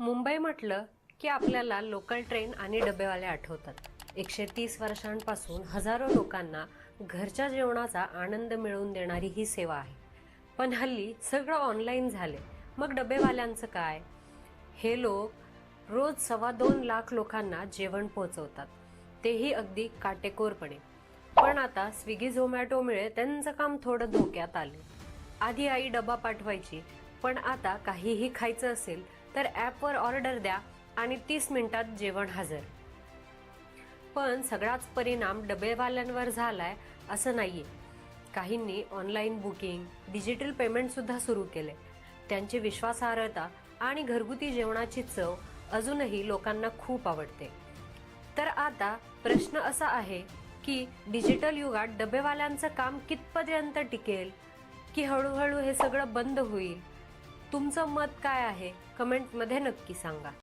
मुंबई म्हटलं की आपल्याला लोकल ट्रेन आणि डबेवाले आठवतात. एकशे तीस वर्षांपासून हजारो लोकांना घरच्या जेवणाचा आनंद मिळवून देणारी ही सेवा आहे. पण हल्ली सगळं ऑनलाईन झाले. मग डबेवाल्यांचं काय? हे लोक रोज सव्वा दोन लाख लोकांना जेवण पोहोचवतात. तेही अगदी काटेकोरपणे. पण आता स्विगी झोमॅटोमुळे त्यांचं काम थोडं धोक्यात आले. आधी आई डबा पाठवायची पण आता काहीही खायचं असेल तर ॲपवर ऑर्डर द्या आणि तीस मिनिटात जेवण हजर. पण सगळाच परिणाम डबेवाल्यांवर झालाय असं नाहीये. काहींनी ऑनलाईन बुकिंग डिजिटल पेमेंट सुद्धा सुरू केले. त्यांची विश्वासार्हता आणि घरगुती जेवणाची चव अजूनही लोकांना खूप आवडते. तर आता प्रश्न असा आहे की डिजिटल युगात डबेवाल्यांचं काम कितपर्यंत टिकेल? की हळूहळू हे सगळं बंद होईल? तुमचं मत काय आहे? कमेंटमध्ये नक्की सांगा.